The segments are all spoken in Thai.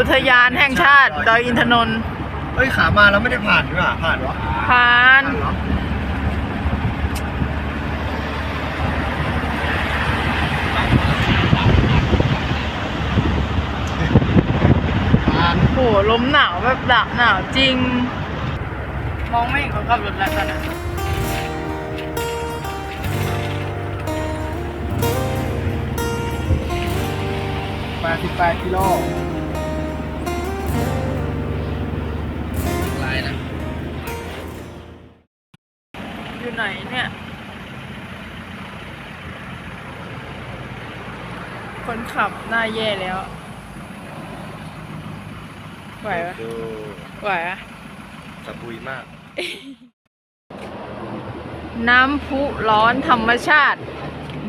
อุทยานแห่งชาติดอยอินทนนท์เฮ้ยขามาแล้วไม่ได้ผ่านด้วยอะผ่านวะผ่านผ่าน เหรอผ่านโหลมหนาวแบบหนาวหนาวจริง มองไม่เห็นเขาขับรถแล้วตอนนั้นแปดสิบแปดกิโลล ขับหน้าแย่แล้ว ไหวปะดูไหวปะสะบุยมาก น้ำพุร้อนธรรมชาติ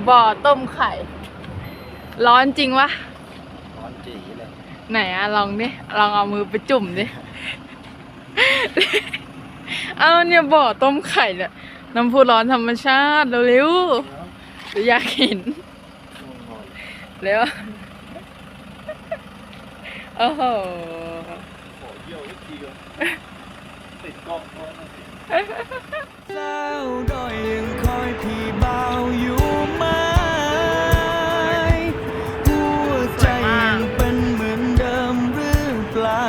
บ่อต้มไข่ ร้อนจริงวะ ร้อนจีเลย ไหนอะลองดิ ลองเอามือไปจุ่มดิ เอาเนี่ยบ่อต้มไข่เนี่ยน้ำพุร้อนธรรมชาติเร็วๆเดี๋ยวอยากเห็น เร็ว โอ้โหโอ้เยี่ยวทีเดียวติดกล้องสาวดอยยังคอยพี่บ่าวอยู่ไหมหัวใจยังเป็นเหมือนเดิมหรือเปล่า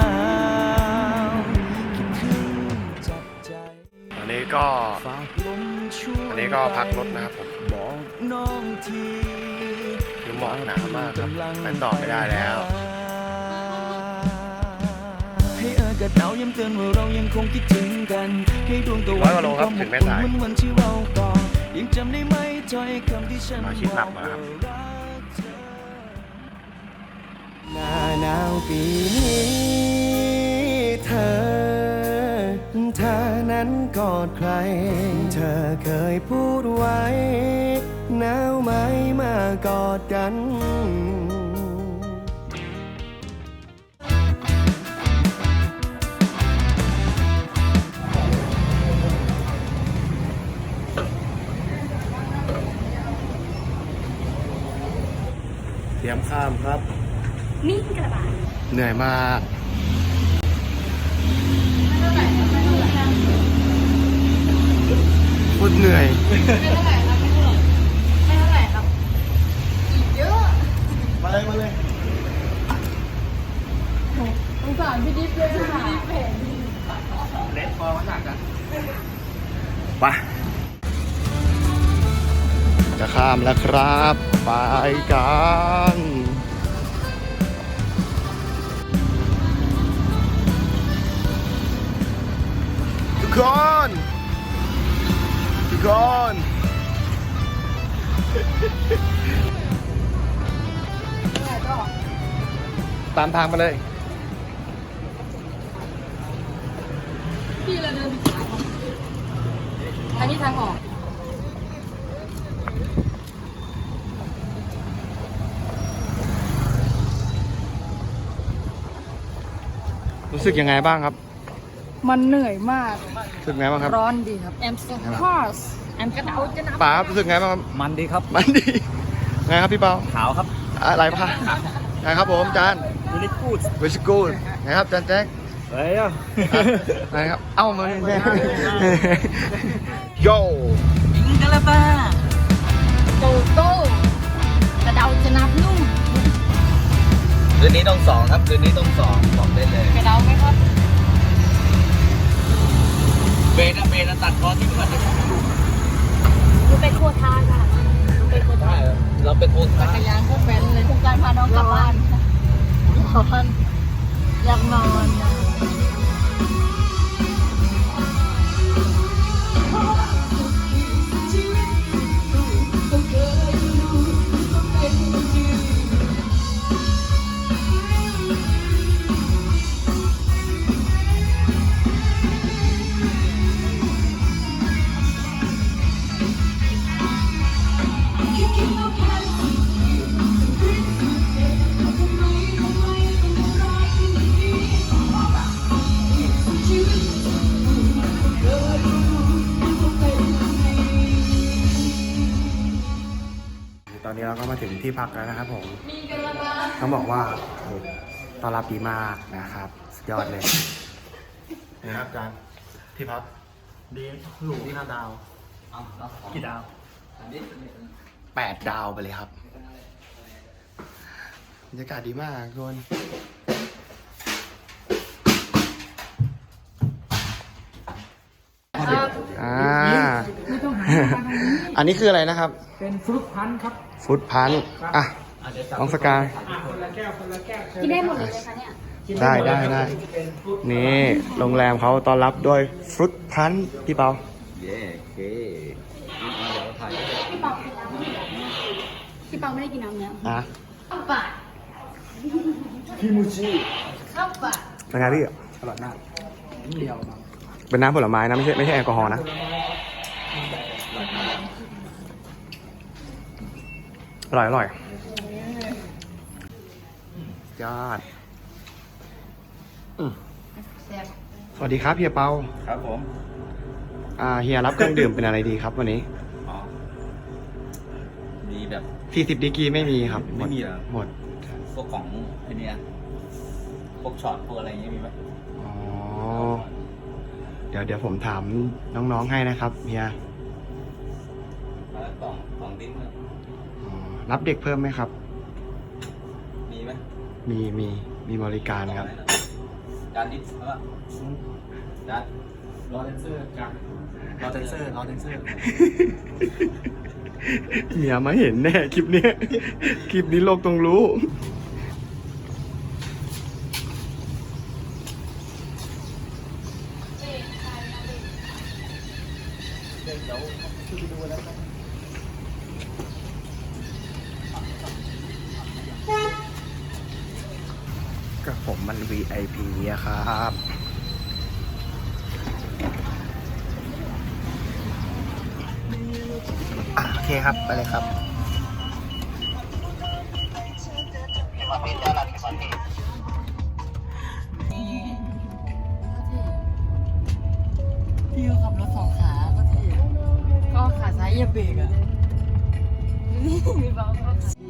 คิดถึงจับใจอันนี้ก็ฝากลมช่วยอันนี้ก็พักรถนะครับผม บอกน้องทีคือห มอกหนามากครับไปต่อไม่ได้แล้วให้อากาศหนาวย้ำเตือนว่าเรายังคงคิดถึงกันให้ดวงตะร้วัอยกว่าโลครับเป็นถึงแม่ควสายเหมือนวันที่เราก่อนยังจำได้ไหมถ้อยคำที่ฉันมาคิดหนักมาครับรักเธอหน้าหนาวปีนี้เธอ เธอนั้นกอดใคร เธอเคยพูดไว้ หนาวไหมมากอดกันเตรียมข้ามครับมิ่งกระบาดเหนื่อยมากโคตรเหนื่อย มาเลยมาเลยสงสารพี่ดิฟเลยค่ะเล็กพอมันหนักกันไปจะข้ามแล้วครับ ไปกันทุกคนทุกคน ตามทางมาเลย พี่เราเดินผิดทางอันนี้ทางออก รู้สึกยังไงบ้างครับ มันเหนื่อยมาก รู้สึกไงบ้างครับร้อนดีครับแอมสคอสแอมกระเดาจะนับป๋าครับรู้สึกไงบ้างครับ มันดีครับ มันดี ไงครับพี่เปาขาวครับ อะไรพะไงครับผมจาน วิลิกูดวิสกูลไงครับจานแจ็คเฮ้ยอะไงครับ เอ้ามาแม่โย่อิงกะละบ้าโตโต้กระเดาจะนับนุ่มคืนนี้ต้องสองครับ คืนนี้ต้องสองบอกได้เลยกระเดาไหมครับเบนอะเบนอะตัดคอที่ก่อนดูเป็นโคทานค่ะดูเป็นโคทานเราเป็นโอนจักรยานโคตรแฟนเลยทุกการพาน้องกลับบ้าน ร้อนอยากนอนนะ อนนี้เราก็มาถึงที่พักแล้วนะครับผมต้องบอกว่าโอ้โหต้อนรับดีมากนะครับสุดยอดเลยนะครับอาจารย์ที่พักดีหรูที่ห้าดาวกี่ดาวแปดดาวไปเลยครับบรรยากาศดีมากทุกคนอ่าอันนี้คืออะไรนะครับ เป็นฟรุตพันธุ์ครับฟรุตพันธุ์อะ น้องสกายคนละแก้วคนละแก้วกินได้หมดเลยไหมคะเนี่ยได้ได้ได้เป็นฟรุตนี่โรงแรมเขาต้อนรับด้วยฟรุตพันธุ์พี่เปาเย้โอเคพี่เปากินน้ำพี่เปาไม่ได้กินน้ำเนี่ยอะข้าวปากพี่มูชิข้าวปากเป็นไงพี่อร่อยมากเดียวมั้งเป็นน้ำผลไม้นะไม่ใช่ไม่ใช่แอลกอฮอล์นะ อร่อยอร่อยยอดอืมแซ่บสวัสดีครับเฮียเปาครับผม อ่าเฮียรับเครื่องดื่มเป็นอะไรดีครับวันนี้อ๋อมีแบบ40ดีกรีไม่มีครับไม่มีเหรอหมดพวกของไอ้เนี่ยพวกช็อตพวกอะไรอย่างเงี้ยมีไหมอ๋อ เดี๋ยวเดี๋ยวผมถามน้องๆให้นะครับเฮียแล้วกล่องกล่องดิ้นอ๋อ รับเด็กเพิ่มไหมครับ มีไหมมีมีมีบริการครับ จานดิ้นแล้วจานรอเทนเซอร์กันรอเทนเซอร์รอเทนเซอร์เมียมาเห็นแน่คลิปเนี้ย คลิปนี้โลกต้องรู้ กับ ผมมัน VIP อะครับอะโอเคครับ ไปเลยครับพี่เขาขับรถสองขา ก็เท่ก็ขาซ้ายเหยียบเบรกอะนี่มีเบาก็ขา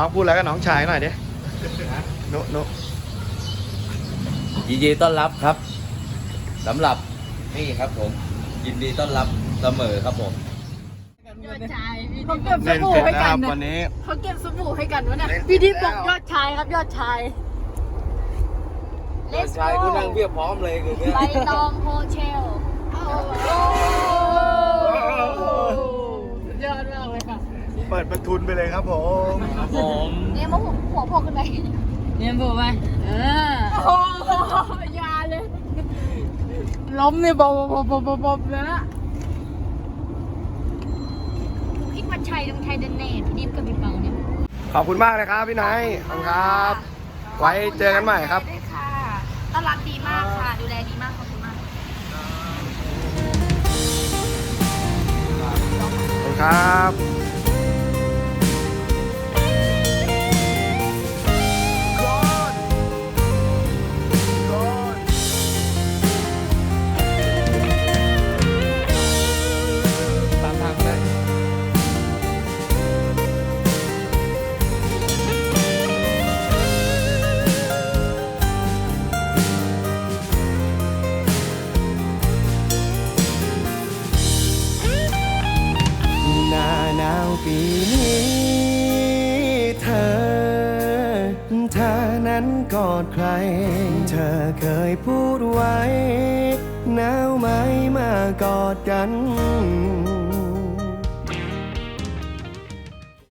ลองพูดอะไรกับน้องชายหน่อยดิโนโนยินดีต้อนรับครับสำหรับนี่ครับผม ยินดีต้อนรับเสมอครับผมยอดชายเขาเก็บสเล่นบู่เสร็จให้แล้วคกัรันบนะวันนี้ เขาเก็บสบู่ให้กันวะเนี่ยเล่นเสร็จพี่ดิบบอกแล้วยอดชายครับยอดชาย Let's ชายกู go นั่งเพียบพร้อมเลยคือเนี่ย ใบตองโฮเทลยอดมากเลยค่ะ เปิดประทุนไปเลยครับผมครับผมเนี่ยมาหัว หัวโผล่ขึ้นไปเนี่ยบอกไปเออโอ้โหยาเลยล้มเนี่ยบอบบอบบอบบเลยนะพี่พันชัยตรงไทยเดนเนตพี่ดิบกับพี่เปาเนี่ยขอบคุณมากเลยครับพี่ไนท์ขอบคุณครับ ไว้เจอกันใหม่ครับได้ค่ะต้อนรับดีมากค่ะ ดูแลดีมากขอบคุณมากขอบคุณครับ